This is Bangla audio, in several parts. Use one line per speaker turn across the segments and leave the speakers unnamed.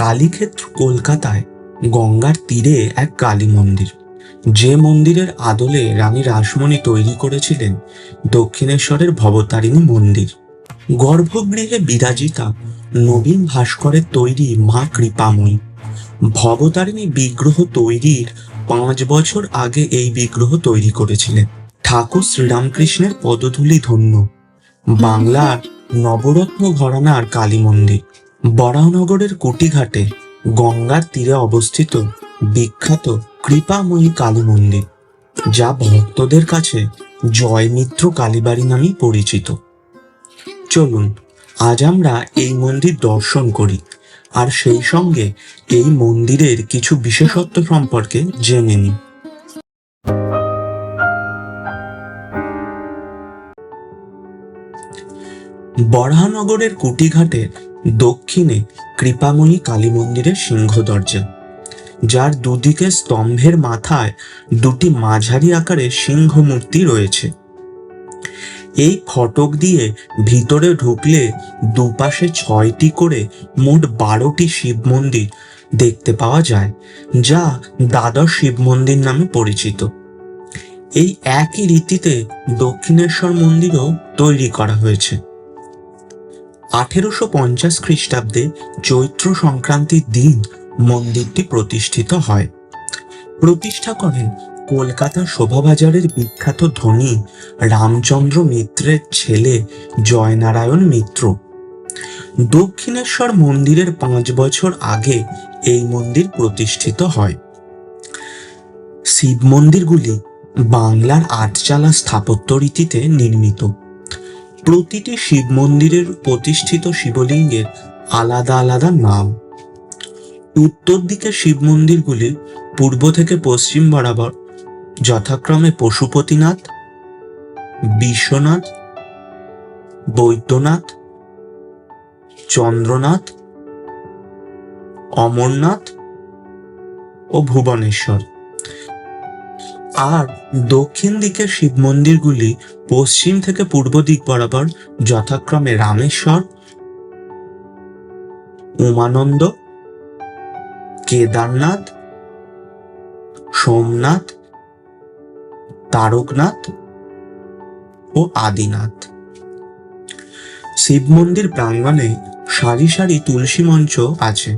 কালীক্ষেত্র কলকাতায় গঙ্গার তীরে এক কালী মন্দির। যে মন্দিরের আদলে রানী রাসমণি তৈরি করেছিলেন দক্ষিণেশ্বরের ভবতারিণী মন্দির। গর্ভগৃহে বিরাজিতা নবীন ভাস্করের তৈরি মা কৃপাময়ী। ভবতারিণী বিগ্রহ তৈরির পাঁচ বছর আগে এই বিগ্রহ তৈরি করেছিলেন। ঠাকুর শ্রীরামকৃষ্ণের পদধূলি ধন্য। বাংলার নবরত্ন ঘরানার কালী মন্দির। বরাহনগরের কুটিঘাটে গঙ্গার তীরে অবস্থিত বিখ্যাত কৃপাময়ী কালী মন্দির, যা ভক্তদের কাছে জয়মিত্র কালীবাড়ি নামেই পরিচিত। চলুন, আজ আমরা এই মন্দির দর্শন করি, আর সেই সঙ্গে এই মন্দিরের কিছু বিশেষত্ব সম্পর্কে জেনে নিই। বরাহনগরের কুটিঘাটের দক্ষিণে কৃপাময়ী কালী মন্দিরের সিংহ দরজা, যার দুদিকে স্তম্ভের মাথায় দুটি মাঝারি আকারের সিংহ মূর্তি রয়েছে। এই ফটক দিয়ে ভিতরে ঢুকলে দুপাশে ছয়টি করে মোট বারোটি শিব মন্দির দেখতে পাওয়া যায়, যা দ্বাদশ শিব মন্দির নামে পরিচিত। এই একই রীতিতে দক্ষিণেশ্বর মন্দিরও তৈরি করা হয়েছে। আঠেরোশো পঞ্চাশ খ্রিস্টাব্দে চৈত্র সংক্রান্তির দিন মন্দিরটি প্রতিষ্ঠিত হয়। প্রতিষ্ঠা করেন কলকাতা শোভাবাজারের বিখ্যাত ধনী রামচন্দ্র মিত্রের ছেলে জয়নারায়ণ মিত্র। দক্ষিণেশ্বর মন্দিরের পাঁচ বছর আগে এই মন্দির প্রতিষ্ঠিত হয়। শিব মন্দিরগুলি বাংলার আটচালা স্থাপত্য রীতিতে নির্মিত। প্রতিটি শিব মন্দিরের প্রতিষ্ঠিত শিবলিঙ্গের আলাদা আলাদা নাম। উত্তর দিকের শিব মন্দিরগুলি পূর্ব থেকে পশ্চিম বরাবর যথাক্রমে পশুপতিনাথ, বিশ্বনাথ, বৈদ্যনাথ, চন্দ্রনাথ, অমরনাথ ও ভুবনেশ্বর। আর দক্ষিণ দিকের শিব মন্দিরগুলি পশ্চিম থেকে পূর্ব দিক বরাবর যথাক্রমে রামেশ্বর, উমানন্দ, কেদারনাথ, সোমনাথ, তারকনাথ ও আদিনাথ। শিব মন্দির প্রাঙ্গণে সারি সারি তুলসী মঞ্চ আছে।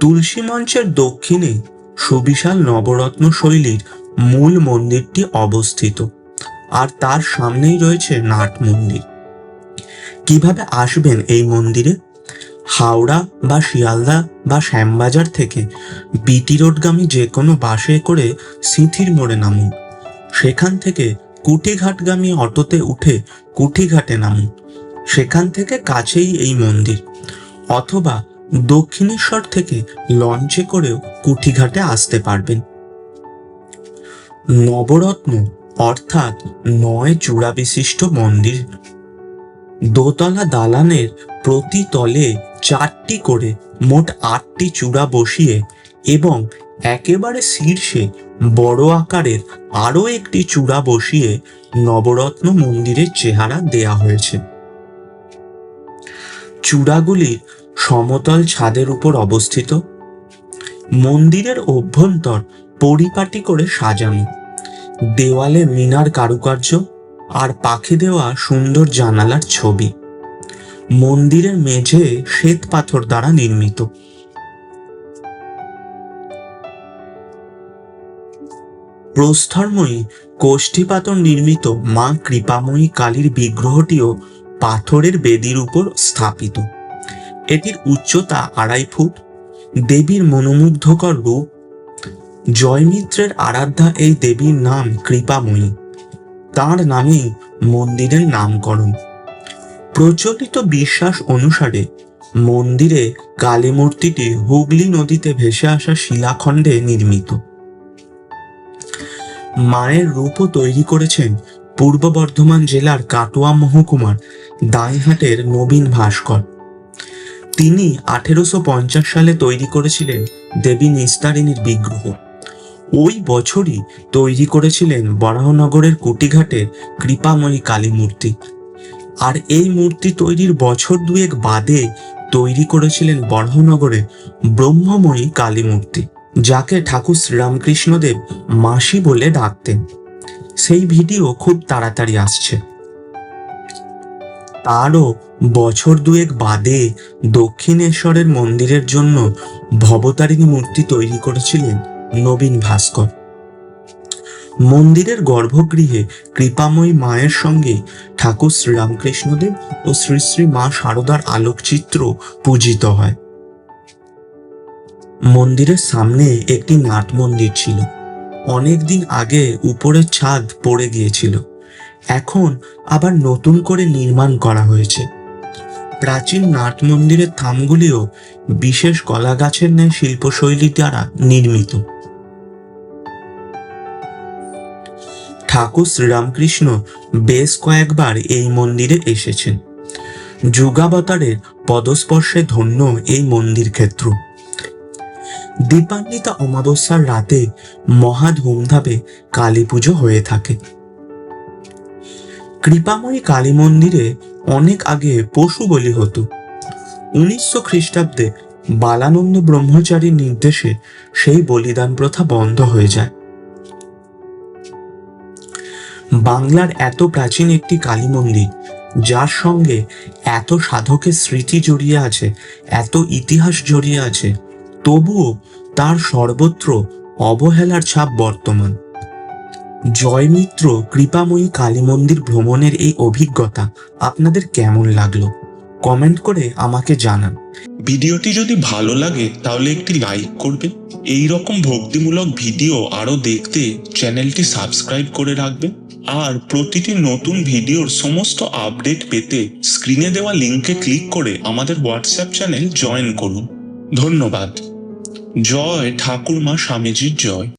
তুলসী মঞ্চের দক্ষিণে সুবিশাল নবরত্ন শৈলীর মূল মন্দিরটি অবস্থিত। আর তার সামনেই রয়েছে নাট মন্দির। কীভাবে আসবেন এই মন্দিরে? হাওড়া বা শিয়ালদা বা শ্যামবাজার থেকে বিটি রোডগামী যে কোনো বাসে করে সিঁথির মোড়ে নামুন। সেখান থেকে কুটিঘাটগামী অটোতে উঠে কুটিঘাটে নামুন। সেখান থেকে কাছেই এই মন্দির। অথবা দক্ষিণেশ্বর থেকে লঞ্চে করেও কুঠিঘাটে আসতে পারবেন। নবরত্ন, অর্থাৎ নয় চূড়া বিশিষ্ট মন্দির। দোতলা দালানের প্রতি তলে চারটি করে মোট আটটি চূড়া বসিয়ে এবং একেবারে শীর্ষে বড় আকারের আরও একটি চূড়া বসিয়ে নবরত্ন মন্দিরের চেহারা দেয়া হয়েছে। চূড়াগুলি সমতল ছাদের উপর অবস্থিত। মন্দিরের অভ্যন্তর পরিপাটি করে সাজানো। দেওয়ালে মিনার কারুকার্য আর পাখি দেওয়া সুন্দর জানালার ছবি। মন্দিরের মেঝে শ্বেত পাথর দ্বারা নির্মিত। প্রস্তরময়ী কোষ্ঠী পাথর নির্মিত মা কৃপাময়ী কালীর বিগ্রহটিও পাথরের বেদির উপর স্থাপিত। এটির উচ্চতা আড়াই ফুট। দেবীর মনোমুগ্ধকর রূপ জয়মিত্রের আরাধ্যা এই দেবীর নাম কৃপাময়ী। তার নামেই মন্দিরের নামকরণ। প্রচলিত বিশ্বাস অনুসারে মন্দিরে কালী মূর্তিটি হুগলি নদীতে ভেসে আসা শিলাখণ্ডে নির্মিত। মায়ের রূপও তৈরি করেছেন পূর্ব বর্ধমান জেলার কাটোয়া মহকুমার দাইহাটের নবীন ভাস্কর। তিনি আঠেরোশো পঞ্চাশ সালে তৈরি করেছিলেন দেবী নিস্তারিণীর বিগ্রহ। ওই বছরই তৈরি করেছিলেন বরাহনগরের কুটিঘাটের কৃপাময়ী কালী মূর্তি আর এই মূর্তি তৈরির বছর দুয়েক বাদে তৈরি করেছিলেন বর্ধনগরে ব্রহ্মময়ী কালী মূর্তি যাকে ঠাকুর শ্রীরামকৃষ্ণদেব মাসি বলে ডাকতেন। সেই ভিডিও খুব তাড়াতাড়ি আসছে। তারও বছর দুয়েক বাদে দক্ষিণেশ্বরের মন্দিরের জন্য ভবতারিণী মূর্তি তৈরি করেছিলেন নবীন ভাস্কর। মন্দিরের গর্ভগৃহে কৃপাময়ী মায়ের সঙ্গে ঠাকুর শ্রীরামকৃষ্ণদেব ও শ্রী শ্রী মা শারদার আলোকচিত্র পূজিত হয়। মন্দিরের সামনে একটি নাট মন্দির ছিল। অনেকদিন আগে উপরের ছাদ পড়ে গিয়েছিল। এখন আবার নতুন করে নির্মাণ করা হয়েছে। প্রাচীন নাট মন্দিরের থামগুলিও বিশেষ কলা গাছের ন্যায় শিল্পশৈলী দ্বারা নির্মিত। ঠাকুর শ্রীরামকৃষ্ণ বেশ কয়েকবার এই মন্দিরে এসেছেন। যুগাবতারের পদস্পর্শে ধন্য এই মন্দির ক্ষেত্র। দীপান্বিতা অমাবস্যার রাতে মহা ধুমধামে কালী পুজো হয়ে থাকে। কৃপাময়ী কালী মন্দিরে অনেক আগে পশু বলি হতো। উনিশশো খ্রিস্টাব্দে বালানন্দ ব্রহ্মচারীর নির্দেশে সেই বলিদান প্রথা বন্ধ হয়ে যায়। বাংলার এত প্রাচীন একটি কালী মন্দির, যার সঙ্গে এত সাধকের স্মৃতি জড়িয়ে আছে, এত ইতিহাস জড়িয়ে আছে, তবুও তার সর্বত্র অবহেলার ছাপ বর্তমান। জয়মিত্র কৃপাময়ী কালী মন্দির ভ্রমণের এই অভিজ্ঞতা আপনাদের কেমন লাগল? কমেন্ট করে আমাকে জানান।
ভিডিওটি যদি ভালো লাগে, তাহলে একটি লাইক করবেন। এই রকম ভক্তিমূলক ভিডিও আরও দেখতে চ্যানেলটি সাবস্ক্রাইব করে রাখবেন। আর প্রতিটি নতুন ভিডিওর সমস্ত আপডেট পেতে স্ক্রিনে দেওয়া লিঙ্কে ক্লিক করে আমাদের হোয়াটসঅ্যাপ চ্যানেল জয়েন করুন। ধন্যবাদ। জয় ঠাকুরমা স্বামীজির জয়।